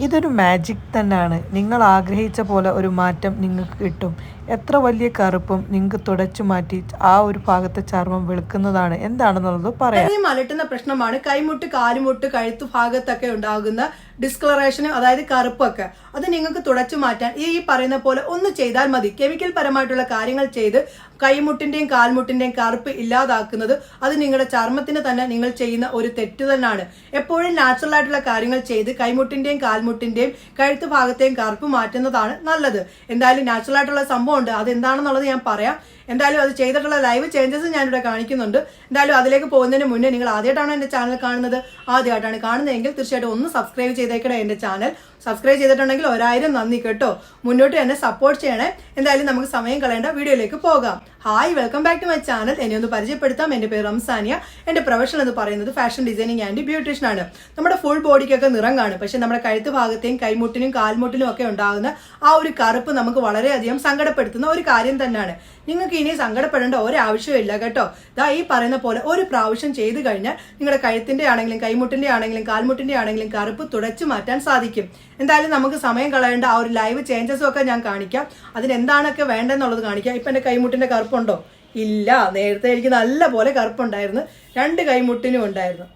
ഇതൊരു മാജിക് തന്നെയാണ്. നിങ്ങൾ ആഗ്രഹിച്ച പോലെ ഒരു മാറ്റം നിങ്ങൾക്ക് കിട്ടും. എത്ര വലിയ കറുപ്പും നിങ്ങൾക്ക് തുടച്ചു മാറ്റി ആ ഒരു ഭാഗത്തെ ചർമ്മം വെളുക്കുന്നതാണ്. എന്താണെന്നുള്ളത് പറയാം. ഈ മലട്ടുന്ന പ്രശ്നമാണ്. കൈമുട്ട് കാലുമുട്ട് കഴുത്ത് ഭാഗത്തൊക്കെ ഉണ്ടാകുന്ന ഡിസ്കളറേഷനും അതായത് കറുപ്പൊക്കെ. അത് നിങ്ങൾക്ക് തുടച്ചു മാറ്റാൻ ഈ പറയുന്ന പോലെ ഒന്ന് ചെയ്താൽ മതി. കെമിക്കൽ പരമായിട്ടുള്ള കാര്യങ്ങൾ ചെയ്ത് കൈമുട്ടിന്റെയും കാൽമുട്ടിന്റെയും കറുപ്പ് ഇല്ലാതാക്കുന്നത് അത് നിങ്ങളുടെ ചർമ്മത്തിന് തന്നെ നിങ്ങൾ ചെയ്യുന്ന ഒരു തെറ്റ് തന്നെയാണ് എപ്പോഴും നാച്ചുറൽ ആയിട്ടുള്ള കാര്യങ്ങൾ ചെയ്ത് കൈമുട്ടിന്റെയും കാൽമുട്ടിന്റെയും കഴുത്ത് ഭാഗത്തെയും കറുപ്പ് മാറ്റുന്നതാണ് നല്ലത്. എന്തായാലും നാച്ചുറൽ ആയിട്ടുള്ള സംഭവം ഉണ്ട് അതെന്താണെന്നുള്ളത് ഞാൻ പറയാം. എന്തായാലും അത് ചെയ്തിട്ടുള്ള ലൈവ് ചേഞ്ചസ് ഞാനിവിടെ കാണിക്കുന്നുണ്ട്. എന്തായാലും അതിലേക്ക് പോകുന്നതിന് മുന്നേ നിങ്ങൾ ആദ്യമായിട്ടാണ് എന്റെ ചാനൽ കാണുന്നത്? ആദ്യമായിട്ടാണ് കാണുന്നതെങ്കിൽ തീർച്ചയായിട്ടും ഒന്ന് സബ്സ്ക്രൈബ് ചെയ്തേക്കണേ എന്റെ ചാനൽ സബ്സ്ക്രൈബ് ചെയ്തിട്ടുണ്ടെങ്കിൽ ഒരായിരം നന്ദി കേട്ടോ. മുന്നോട്ട് എന്നെ സപ്പോർട്ട് ചെയ്യണേ. എന്തായാലും നമുക്ക് സമയം കളയേണ്ട. വീഡിയോയിലേക്ക് പോകാം. Hi welcome back to my channel എന്നെ ഒന്ന് പരിചയപ്പെടുത്താം. എന്റെ പേര് റംസാനിയ. എന്റെ പ്രൊഫഷൻ എന്ന് പറയുന്നത് ഫാഷൻ ഡിസൈനിങ് ആൻഡ് ബ്യൂട്ടീഷ്യൻ ആണ്. നമ്മുടെ ഫുൾ ബോഡിക്കൊക്കെ നിറം കാണും പക്ഷെ നമ്മുടെ കഴുത്ത് ഭാഗത്തെയും കൈമുട്ടിനും കാൽമുട്ടിനും ഒക്കെ ഉണ്ടാകുന്ന ആ ഒരു കറുപ്പ് നമുക്ക് വളരെയധികം സങ്കടപ്പെടുത്തുന്ന ഒരു കാര്യം തന്നെയാണ്. നിങ്ങൾക്ക് ഇനി സങ്കടപ്പെടേണ്ട ഒരാവശ്യമില്ല കേട്ടോ. ദാ ഈ പറയുന്ന പോലെ ഒരു പ്രാവശ്യം ചെയ്തു കഴിഞ്ഞാൽ നിങ്ങളുടെ കഴുത്തിന്റെ ആണെങ്കിലും കൈമുട്ടിന്റെ ആണെങ്കിലും കാൽമുട്ടിന്റെ ആണെങ്കിലും കറുപ്പ് തുടച്ചു മാറ്റാൻ സാധിക്കും. എന്തായാലും നമുക്ക് സമയം കളയേണ്ട ആ ഒരു ലൈവ് ചേഞ്ചസും ഒക്കെ ഞാൻ കാണിക്കാം. അതിന് എന്താണൊക്കെ വേണ്ടെന്നുള്ളത് കാണിക്കാം. ഇപ്പൊ എന്റെ കൈമുട്ടിന്റെ കറുപ്പുണ്ടോ? ഇല്ല നേരത്തെ എനിക്ക് നല്ല പോലെ കറുപ്പുണ്ടായിരുന്നു. രണ്ട് കൈമുട്ടിനും ഉണ്ടായിരുന്നു.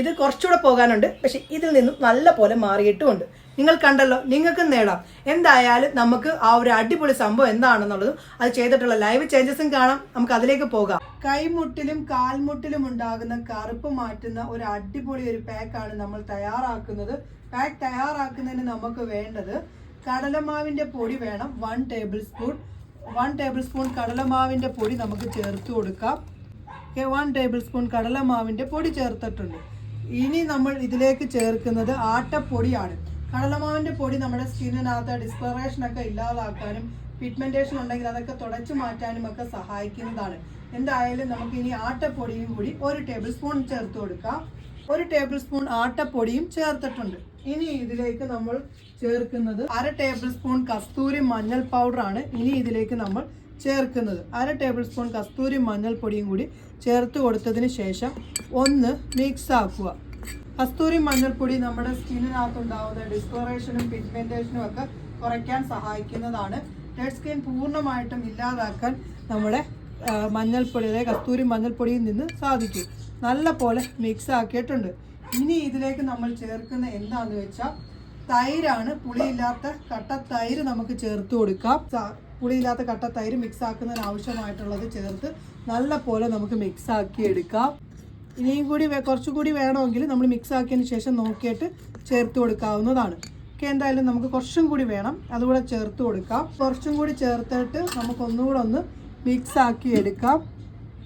ഇത് കുറച്ചുകൂടെ പോകാനുണ്ട്. പക്ഷെ ഇതിൽ നിന്നും നല്ല പോലെ മാറിയിട്ടുമുണ്ട്. നിങ്ങൾ കണ്ടല്ലോ നിങ്ങൾക്കും നേടാം. എന്തായാലും നമുക്ക് ആ ഒരു അടിപൊളി സംഭവം എന്താണെന്നുള്ളതും അത് ചെയ്തിട്ടുള്ള ലൈവ് ചേഞ്ചസും കാണാം. നമുക്ക് അതിലേക്ക് പോകാം. കൈമുട്ടിലും കാൽമുട്ടിലും ഉണ്ടാകുന്ന കറുപ്പ് മാറ്റുന്ന ഒരു അടിപൊളി ഒരു പാക്കാണ് നമ്മൾ തയ്യാറാക്കുന്നത്. പാക്ക് തയ്യാറാക്കുന്നതിന് നമുക്ക് വേണ്ടത് കടലമാവിന്റെ പൊടി വേണം. One tablespoon one tablespoon കടലമാവിന്റെ പൊടി നമുക്ക് ചേർത്ത് കൊടുക്കാം. വൺ ടേബിൾ സ്പൂൺ കടലമാവിന്റെ പൊടി ചേർത്തിട്ടുണ്ട്. ഇനി നമ്മൾ ഇതിലേക്ക് ചേർക്കുന്നത് ആട്ടപ്പൊടിയാണ്. കടലമാവിന്റെ പൊടി നമ്മുടെ സ്കിന്നിനകത്ത് ഒക്കെ ഇല്ലാതാക്കാനും പിഗ്മെന്റേഷൻ ഉണ്ടെങ്കിൽ അതൊക്കെ തുടച്ചു മാറ്റാനും ഒക്കെ സഹായിക്കുന്നതാണ്. എന്തായാലും നമുക്ക് ഇനി ആട്ടപ്പൊടിയും കൂടി ഒരു ടേബിൾ സ്പൂൺ ചേർത്ത് കൊടുക്കാം. ഒരു ടേബിൾ സ്പൂൺ ആട്ടപ്പൊടിയും ചേർത്തിട്ടുണ്ട്. ഇനി ഇതിലേക്ക് നമ്മൾ ചേർക്കുന്നത് അര ടേബിൾ സ്പൂൺ കസ്തൂരി മഞ്ഞൾ പൗഡറാണ് ഇനി ഇതിലേക്ക് നമ്മൾ ചേർക്കുന്നത്. അര ടേബിൾ സ്പൂൺ കസ്തൂരി മഞ്ഞൾപ്പൊടിയും കൂടി ചേർത്ത് കൊടുത്തതിന് ശേഷം ഒന്ന് മിക്സ് ആക്കുക. കസ്തൂരി മഞ്ഞൾപ്പൊടി നമ്മുടെ സ്കിന്നിനകത്തുണ്ടാവുന്ന ഡിസ്കളറേഷനും പിഗ്മെന്റേഷനും ഒക്കെ കുറയ്ക്കാൻ സഹായിക്കുന്നതാണ്. ഡെഡ് സ്കിൻ പൂർണമായിട്ടും ഇല്ലാതാക്കാൻ നമ്മുടെ മഞ്ഞൾപ്പൊടി അതായത് കസ്തൂരി മഞ്ഞൾപ്പൊടിയിൽ നിന്ന് സാധിക്കും. നല്ല പോലെ മിക്സ് ആക്കിയിട്ടുണ്ട്. ഇനി ഇതിലേക്ക് നമ്മൾ ചേർക്കുന്ന എന്താണെന്ന് വെച്ചാൽ തൈരാണ്. പുളിയില്ലാത്ത കട്ട തൈര് നമുക്ക് ചേർത്ത് കൊടുക്കാം. പുളിയില്ലാത്ത കട്ട തൈര് മിക്സ് ആക്കുന്നതിന് ആവശ്യമായിട്ടുള്ളത് ചേർത്ത് നല്ല പോലെ നമുക്ക് മിക്സ് ആക്കി എടുക്കാം ഇനിയും കൂടി കുറച്ചും കൂടി വേണമെങ്കിൽ നമ്മൾ മിക്സ് ആക്കിയതിന് ശേഷം നോക്കിയിട്ട് ചേർത്ത് കൊടുക്കാവുന്നതാണ്. ഒക്കെ എന്തായാലും നമുക്ക് കുറച്ചും കൂടി വേണം. അതുകൂടെ ചേർത്ത് കൊടുക്കാം. കുറച്ചും കൂടി ചേർത്തിട്ട് നമുക്ക് ഒന്നുകൂടെ ഒന്ന് മിക്സ് ആക്കി എടുക്കാം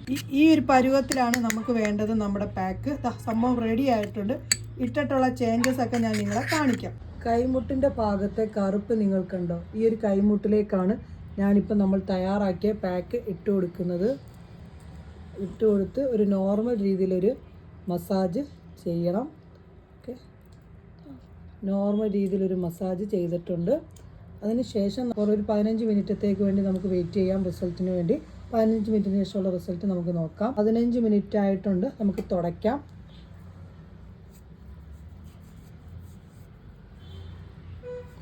ഈ- ഈ ഒരു പരുവത്തിലാണ് നമുക്ക് വേണ്ടത് നമ്മുടെ പാക്ക്. സംഭവം റെഡി ആയിട്ടുണ്ട്. ഇട്ടിട്ടുള്ള ചേഞ്ചസ് ഒക്കെ ഞാൻ നിങ്ങളെ കാണിക്കാം. കൈമുട്ടിന്റെ ഭാഗത്തെ കറുപ്പ് നിങ്ങൾ കണ്ടോ? ഈ ഒരു കൈമുട്ടിലേക്കാണ് ഞാനിപ്പോൾ നമ്മൾ തയ്യാറാക്കിയ പാക്ക് ഇട്ട് കൊടുക്കുന്നത്. ഇട്ട് കൊടുത്ത് ഒരു നോർമൽ രീതിയിലൊരു മസാജ് ചെയ്യണം. ഓക്കെ. നോർമൽ രീതിയിലൊരു മസാജ് ചെയ്തിട്ടുണ്ട്. അതിന് ശേഷം ഒരു പതിനഞ്ച് മിനിറ്റത്തേക്ക് വേണ്ടി നമുക്ക് വെയിറ്റ് ചെയ്യാം റിസൾട്ടിന് വേണ്ടി. പതിനഞ്ച് മിനിറ്റിന് ശേഷമുള്ള റിസൾട്ട് നമുക്ക് നോക്കാം. പതിനഞ്ച് മിനിറ്റ് ആയിട്ടുണ്ട് നമുക്ക് തുടയ്ക്കാം.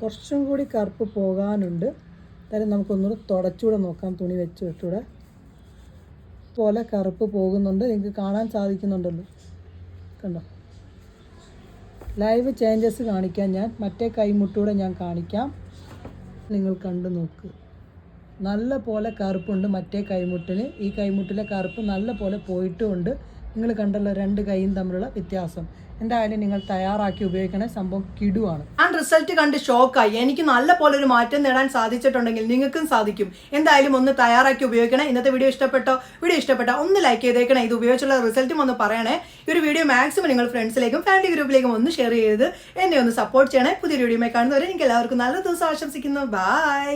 കുറച്ചും കൂടി കറുപ്പ് പോകാനുണ്ട്. എന്തായാലും നമുക്കൊന്നുകൂടെ തുടച്ചുകൂടെ നോക്കാം തുണി വെച്ച് വെച്ചൂടെ പോലെ കറുപ്പ് പോകുന്നുണ്ട് നിങ്ങൾക്ക് കാണാൻ സാധിക്കുന്നുണ്ടല്ലോ. കണ്ടോ? ലൈവ് ചേഞ്ചസ് കാണിക്കാം ഞാൻ മറ്റേ കൈമുട്ടൂടെ ഞാൻ കാണിക്കാം. നിങ്ങൾ കണ്ടു നോക്ക്. നല്ല പോലെ കറുപ്പുണ്ട് മറ്റേ കൈമുട്ടിന്. ഈ കൈമുട്ടിലെ കറുപ്പ് നല്ല പോലെ പോയിട്ടുമുണ്ട്. നിങ്ങൾ കണ്ടല്ലോ രണ്ട് കൈയും തമ്മിലുള്ള വ്യത്യാസം. എന്തായാലും നിങ്ങൾ തയ്യാറാക്കി ഉപയോഗിക്കണ സംഭവം കിടുവാണ്. ആ റിസൾട്ട് കണ്ട് ഷോക്കായി എനിക്ക് നല്ല പോലെ ഒരു മാറ്റം നേടാൻ സാധിച്ചിട്ടുണ്ടെങ്കിൽ നിങ്ങൾക്കും സാധിക്കും. എന്തായാലും ഒന്ന് തയ്യാറാക്കി ഉപയോഗിക്കണേ. ഇന്നത്തെ വീഡിയോ ഇഷ്ടപ്പെട്ടോ? വീഡിയോ ഇഷ്ടപ്പെട്ടോ ഒന്ന് ലൈക്ക് ചെയ്തേക്കണേ. ഇത് ഉപയോഗിച്ചുള്ള റിസൾട്ടും ഒന്ന് പറയണേ. ഈ ഒരു വീഡിയോ മാക്സിമം നിങ്ങൾ ഫ്രണ്ട്സിലേക്കും ഫാമിലി ഗ്രൂപ്പിലേക്കും ഒന്ന് ഷെയർ ചെയ്ത് എന്നെ ഒന്ന് സപ്പോർട്ട് ചെയ്യണേ. പുതിയൊരു വീഡിയോ കാണുന്നവരെ എനിക്ക് എല്ലാവർക്കും നല്ല ദിവസം ആശംസിക്കുന്നു. ബൈ